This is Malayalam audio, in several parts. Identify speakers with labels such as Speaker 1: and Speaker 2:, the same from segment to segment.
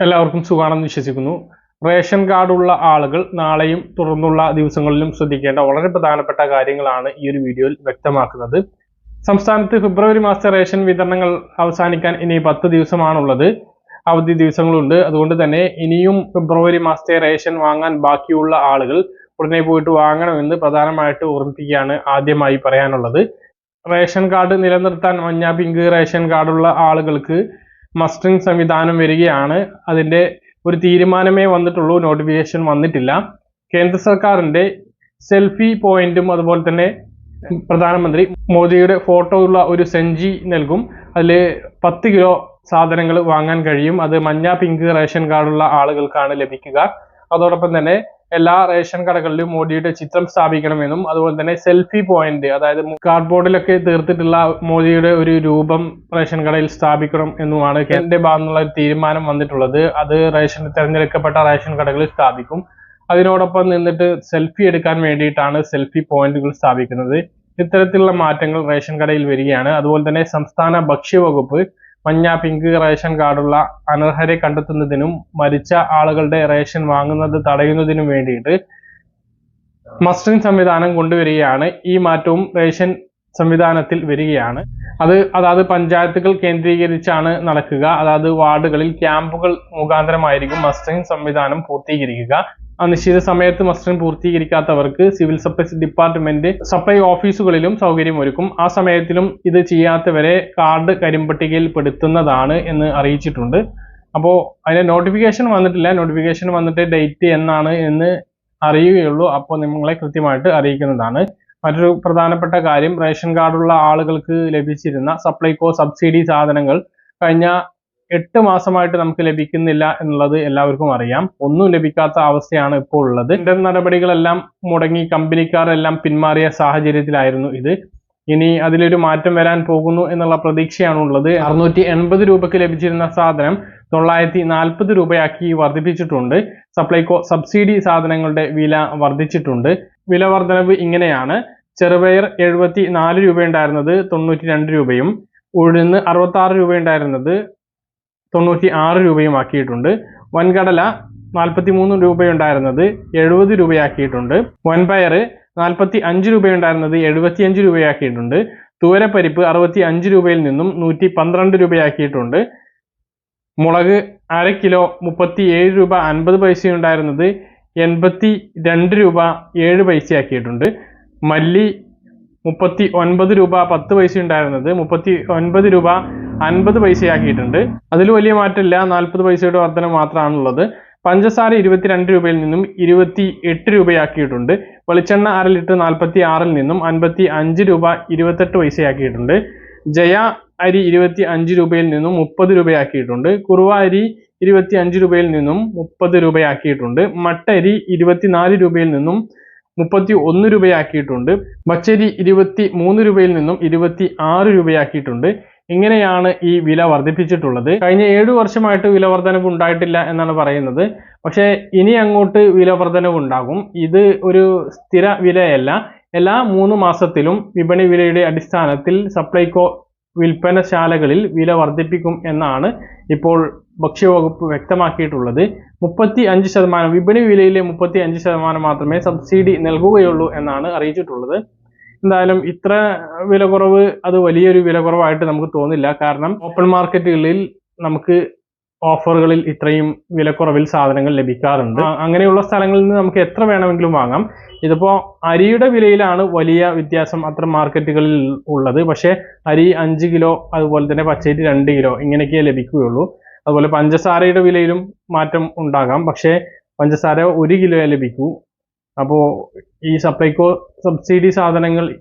Speaker 1: എല്ലാവർക്കും സുഖമാണെന്ന് വിശ്വസിക്കുന്നു. റേഷൻ കാർഡുള്ള ആളുകൾ നാളെയും തുടർന്നുള്ള ദിവസങ്ങളിലും ശ്രദ്ധിക്കേണ്ട വളരെ പ്രധാനപ്പെട്ട കാര്യങ്ങളാണ് ഈ ഒരു വീഡിയോയിൽ വ്യക്തമാക്കുന്നത്. സംസ്ഥാനത്ത് ഫെബ്രുവരി മാസത്തെ റേഷൻ വിതരണങ്ങൾ അവസാനിക്കാൻ ഇനി പത്ത് ദിവസമാണുള്ളത്. അവധി ദിവസങ്ങളുണ്ട്. അതുകൊണ്ട് തന്നെ ഇനിയും ഫെബ്രുവരി മാസത്തെ റേഷൻ വാങ്ങാൻ ബാക്കിയുള്ള ആളുകൾ ഉടനെ പോയിട്ട് വാങ്ങണമെന്ന് പ്രധാനമായിട്ട് ഓർമ്മിപ്പിക്കുകയാണ് ആദ്യമായി പറയാനുള്ളത്. റേഷൻ കാർഡ് നിലനിർത്താൻ മഞ്ഞ പിങ്ക് റേഷൻ കാർഡുള്ള ആളുകൾക്ക് മസ്റ്ററിംഗ് സംവിധാനം വരികയാണ്. അതിന്റെ ഒരു തീരുമാനമേ വന്നിട്ടുള്ളൂ. നോട്ടിഫിക്കേഷൻ വന്നിട്ടില്ല. കേന്ദ്ര സർക്കാരിന്റെ സെൽഫി പോയിന്റും അതുപോലെ തന്നെ പ്രധാനമന്ത്രി മോദിയുടെ ഫോട്ടോ ഉള്ള ഒരു സെഞ്ചി നൽകും. അതിൽ പത്ത് കിലോ സാധനങ്ങൾ വാങ്ങാൻ കഴിയും. അത് മഞ്ഞ പിങ്ക് റേഷൻ കാർഡുള്ള ആളുകൾക്കാണ് ലഭിക്കുക. അതോടൊപ്പം തന്നെ എല്ലാ റേഷൻ കടകളിലും മോദിയുടെ ചിത്രം സ്ഥാപിക്കണമെന്നും അതുപോലെ തന്നെ സെൽഫി പോയിന്റ് അതായത് കാർഡ്ബോർഡിലൊക്കെ തീർത്തിട്ടുള്ള മോദിയുടെ ഒരു രൂപം റേഷൻ കടയിൽ സ്ഥാപിക്കണം എന്നുമാണ് കേന്ദ്ര ഭാഗത്തുള്ള ഒരു തീരുമാനം വന്നിട്ടുള്ളത്. അത് റേഷൻ തിരഞ്ഞെടുക്കപ്പെട്ട റേഷൻ കടകളിൽ സ്ഥാപിക്കും. അതിനോടൊപ്പം നിന്നിട്ട് സെൽഫി എടുക്കാൻ വേണ്ടിയിട്ടാണ് സെൽഫി പോയിന്റുകൾ സ്ഥാപിക്കുന്നത്. ഇത്തരത്തിലുള്ള മാറ്റങ്ങൾ റേഷൻ കടയിൽ വരികയാണ്. അതുപോലെ തന്നെ സംസ്ഥാന ഭക്ഷ്യവകുപ്പ് മഞ്ഞ പിങ്ക് റേഷൻ കാർഡുള്ള അനർഹരെ കണ്ടെത്തുന്നതിനും മരിച്ച ആളുകളുടെ റേഷൻ വാങ്ങുന്നത് തടയുന്നതിനും വേണ്ടിയിട്ട് മസ്റ്ററിംഗ് സംവിധാനം കൊണ്ടുവരികയാണ്. ഈ മാറ്റവും റേഷൻ സംവിധാനത്തിൽ വരികയാണ്. അത് അതാത് പഞ്ചായത്തുകൾ കേന്ദ്രീകരിച്ചാണ് നടക്കുക. അതായത് വാർഡുകളിൽ ക്യാമ്പുകൾ മുഖാന്തരമായിരിക്കും മസ്റ്ററിംഗ് സംവിധാനം പൂർത്തീകരിക്കുക. നിശ്ചിത സമയത്ത് മസ്റ്ററിംഗ് പൂർത്തീകരിക്കാത്തവർക്ക് സിവിൽ സപ്ലൈസ് ഡിപ്പാർട്ട്മെന്റ് സപ്ലൈ ഓഫീസുകളിലും സൗകര്യം ഒരുക്കും ആ സമയത്തിലും ഇത് ചെയ്യാത്തവരെ കാർഡ് കരിമ്പട്ടികയിൽ പെടുത്തുന്നതാണ് എന്ന് അറിയിച്ചിട്ടുണ്ട്. അപ്പോൾ അതിന് നോട്ടിഫിക്കേഷൻ വന്നിട്ടില്ല. നോട്ടിഫിക്കേഷൻ വന്നിട്ട് ഡേറ്റ് എന്നാണ് എന്ന് അറിയുകയുള്ളൂ. അപ്പോൾ നിങ്ങളെ കൃത്യമായിട്ട് അറിയിക്കുന്നതാണ്. മറ്റൊരു പ്രധാനപ്പെട്ട കാര്യം റേഷൻ കാർഡുള്ള ആളുകൾക്ക് ലഭിച്ചിരുന്ന സപ്ലൈകോ സബ്സിഡി സാധനങ്ങൾ കഴിഞ്ഞ എട്ട് മാസമായിട്ട് നമുക്ക് ലഭിക്കുന്നില്ല എന്നുള്ളത് എല്ലാവർക്കും അറിയാം. ഒന്നും ലഭിക്കാത്ത അവസ്ഥയാണ് ഇപ്പോൾ ഉള്ളത്. ടെൻഡർ നടപടികളെല്ലാം മുടങ്ങി കമ്പനിക്കാരെല്ലാം പിന്മാറിയ സാഹചര്യത്തിലായിരുന്നു ഇത്. ഇനി അതിലൊരു മാറ്റം വരാൻ പോകുന്നു എന്നുള്ള പ്രതീക്ഷയാണ് ഉള്ളത്. അറുന്നൂറ്റി എൺപത് രൂപയ്ക്ക് ലഭിച്ചിരുന്ന സാധനം തൊള്ളായിരത്തി നാൽപ്പത് രൂപയാക്കി വർദ്ധിപ്പിച്ചിട്ടുണ്ട്. സപ്ലൈകോ സബ്സിഡി സാധനങ്ങളുടെ വില വർദ്ധിച്ചിട്ടുണ്ട്. വില വർധനവ് ഇങ്ങനെയാണ്. ചെറുപയർ എഴുപത്തി നാല് രൂപയുണ്ടായിരുന്നത് തൊണ്ണൂറ്റി രണ്ട് രൂപയും ഉഴുന്ന് അറുപത്തി ആറ് രൂപയുണ്ടായിരുന്നത് തൊണ്ണൂറ്റി ആറ് രൂപയുമാക്കിയിട്ടുണ്ട്. വൻകടല നാൽപ്പത്തി മൂന്ന് രൂപയുണ്ടായിരുന്നത് എഴുപത് രൂപയാക്കിയിട്ടുണ്ട്. വൻപയർ നാൽപ്പത്തി അഞ്ച് രൂപയുണ്ടായിരുന്നത് എഴുപത്തിയഞ്ച് രൂപയാക്കിയിട്ടുണ്ട്. തൂരപ്പരിപ്പ് അറുപത്തി അഞ്ച് രൂപയിൽ നിന്നും നൂറ്റി പന്ത്രണ്ട് രൂപയാക്കിയിട്ടുണ്ട്. മുളക് അര കിലോ മുപ്പത്തി ഏഴ് രൂപ അൻപത് പൈസയുണ്ടായിരുന്നത് എൺപത്തി രണ്ട് രൂപ ഏഴ് പൈസയാക്കിയിട്ടുണ്ട്. മല്ലി മുപ്പത്തി ഒൻപത് രൂപ പത്ത് പൈസ ഉണ്ടായിരുന്നത് മുപ്പത്തി ഒൻപത് രൂപ അൻപത് പൈസയാക്കിയിട്ടുണ്ട്. അതിൽ വലിയ മാറ്റമില്ല. നാൽപ്പത് പൈസയുടെ വർധന മാത്രമാണുള്ളത്. പഞ്ചസാര ഇരുപത്തിരണ്ട് രൂപയിൽ നിന്നും ഇരുപത്തി എട്ട് രൂപയാക്കിയിട്ടുണ്ട്. വെളിച്ചെണ്ണ അര ലിറ്റർ നാൽപ്പത്തി ആറിൽ നിന്നും അൻപത്തി അഞ്ച് രൂപ ഇരുപത്തെട്ട് പൈസയാക്കിയിട്ടുണ്ട്. ജയ അരി ഇരുപത്തി അഞ്ച് രൂപയിൽ നിന്നും മുപ്പത് രൂപയാക്കിയിട്ടുണ്ട്. കുറുവ അരി ഇരുപത്തി അഞ്ച് രൂപയിൽ നിന്നും മുപ്പത് രൂപയാക്കിയിട്ടുണ്ട്. മട്ടരി ഇരുപത്തിനാല് രൂപയിൽ നിന്നും മുപ്പത്തി ഒന്ന് രൂപയാക്കിയിട്ടുണ്ട്. മച്ചരി ഇരുപത്തി മൂന്ന് രൂപയിൽ നിന്നും ഇരുപത്തി ആറ് രൂപയാക്കിയിട്ടുണ്ട്. ഇങ്ങനെയാണ് ഈ വില വർദ്ധിപ്പിച്ചിട്ടുള്ളത്. കഴിഞ്ഞ ഏഴു വർഷമായിട്ട് വില വർധനവ് ഉണ്ടായിട്ടില്ല എന്നാണ് പറയുന്നത്. പക്ഷേ ഇനി അങ്ങോട്ട് വില വർധനവ് ഉണ്ടാകും. ഇത് ഒരു സ്ഥിര വിലയല്ല. എല്ലാ മൂന്ന് മാസത്തിലും വിപണി വിലയുടെ അടിസ്ഥാനത്തിൽ സപ്ലൈകോ വിൽപ്പനശാലകളിൽ വില വർദ്ധിപ്പിക്കും എന്നാണ് ഇപ്പോൾ ഭക്ഷ്യവകുപ്പ് വ്യക്തമാക്കിയിട്ടുള്ളത്. മുപ്പത്തി അഞ്ച് ശതമാനം വിപണി വിലയിലെ മുപ്പത്തി അഞ്ച് ശതമാനം മാത്രമേ സബ്സിഡി നൽകുകയുള്ളൂ എന്നാണ് അറിയിച്ചിട്ടുള്ളത്. എന്തായാലും ഇത്ര വില കുറവ് അത് വലിയൊരു വില കുറവായിട്ട് നമുക്ക് തോന്നില്ല. കാരണം ഓപ്പൺ മാർക്കറ്റുകളിൽ നമുക്ക് ഓഫറുകളിൽ ഇത്രയും വിലക്കുറവിൽ സാധനങ്ങൾ ലഭിക്കാറുണ്ട്. അങ്ങനെയുള്ള സ്ഥലങ്ങളിൽ നിന്ന് നമുക്ക് എത്ര വേണമെങ്കിലും വാങ്ങാം. ഇതിപ്പോ അരിയുടെ വിലയിലാണ് വലിയ വ്യത്യാസം അത്ര മാർക്കറ്റുകളിൽ ഉള്ളത്. പക്ഷേ അരി അഞ്ച് കിലോ അതുപോലെ തന്നെ പച്ചരി രണ്ട് കിലോ ഇങ്ങനെയൊക്കെ ലഭിക്കുകയുള്ളൂ. അതുപോലെ പഞ്ചസാരയുടെ വിലയിലും മാറ്റം ഉണ്ടാകാം. പക്ഷേ പഞ്ചസാര ഒരു കിലോ ലഭിക്കൂ. അപ്പോൾ ഈ സപ്ലൈകോ സബ്സിഡി സാധനങ്ങൾ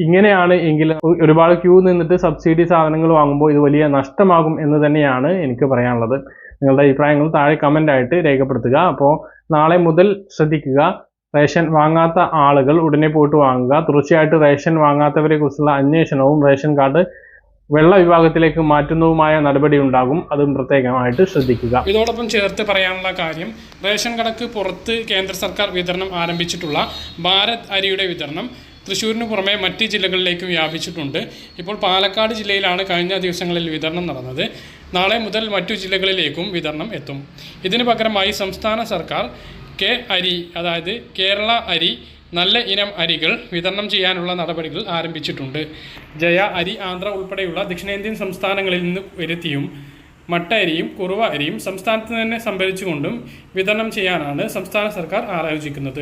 Speaker 1: ഇങ്ങനെയാണ് എങ്കിൽ ഒരുപാട് ക്യൂ നിന്നിട്ട് സബ്സിഡി സാധനങ്ങൾ വാങ്ങുമ്പോൾ ഇത് വലിയ നഷ്ടമാകും എന്ന് തന്നെയാണ് എനിക്ക് പറയാനുള്ളത്. നിങ്ങളുടെ അഭിപ്രായങ്ങൾ താഴെ കമന്റ് ആയിട്ട് രേഖപ്പെടുത്തുക. അപ്പോൾ നാളെ മുതൽ ശ്രദ്ധിക്കുക. റേഷൻ വാങ്ങാത്ത ആളുകൾ ഉടനെ പോയിട്ട് വാങ്ങുക. തീർച്ചയായിട്ടും റേഷൻ വാങ്ങാത്തവരെ കുറിച്ചുള്ള അന്വേഷണവും റേഷൻ കാർഡ് വെള്ള വിഭാഗത്തിലേക്ക് മാറ്റുന്നതുമായ നടപടി ഉണ്ടാകും. അതും പ്രത്യേകമായിട്ട് ശ്രദ്ധിക്കുക.
Speaker 2: ഇതോടൊപ്പം ചേർത്ത് പറയാനുള്ള കാര്യം റേഷൻ കടക്ക് പുറത്ത് കേന്ദ്ര സർക്കാർ വിതരണം ആരംഭിച്ചിട്ടുള്ള ഭാരത് അരിയുടെ വിതരണം തൃശ്ശൂരിന് പുറമെ മറ്റ് ജില്ലകളിലേക്കും വ്യാപിച്ചിട്ടുണ്ട്. ഇപ്പോൾ പാലക്കാട് ജില്ലയിലാണ് കഴിഞ്ഞ ദിവസങ്ങളിൽ വിതരണം നടന്നത്. നാളെ മുതൽ മറ്റു ജില്ലകളിലേക്കും വിതരണം എത്തും. ഇതിനു പകരമായി സംസ്ഥാന സർക്കാർ കെ അരി അതായത് കേരള അരി നല്ല ഇനം അരികൾ വിതരണം ചെയ്യാനുള്ള നടപടികൾ ആരംഭിച്ചിട്ടുണ്ട്. ജയ അരി ആന്ധ്ര ഉൾപ്പെടെയുള്ള ദക്ഷിണേന്ത്യൻ സംസ്ഥാനങ്ങളിൽ നിന്ന് വരുത്തിയും മട്ട അരിയും കുറുവ അരിയും സംസ്ഥാനത്ത് തന്നെ സംഭരിച്ചുകൊണ്ടും വിതരണം ചെയ്യാനാണ് സംസ്ഥാന സർക്കാർ ആലോചിക്കുന്നത്.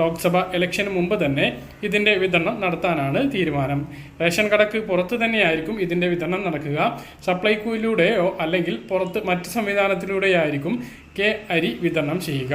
Speaker 2: ലോക്സഭ ഇലക്ഷന് മുമ്പ് തന്നെ ഇതിന്റെ വിതരണം നടത്താനാണ് തീരുമാനം. റേഷൻ കടക്ക് പുറത്ത് തന്നെയായിരിക്കും ഇതിന്റെ വിതരണം നടക്കുക. സപ്ലൈകോയിലൂടെയോ അല്ലെങ്കിൽ പുറത്ത് മറ്റ് സംവിധാനത്തിലൂടെയായിരിക്കും കെ അരി വിതരണം ചെയ്യുക.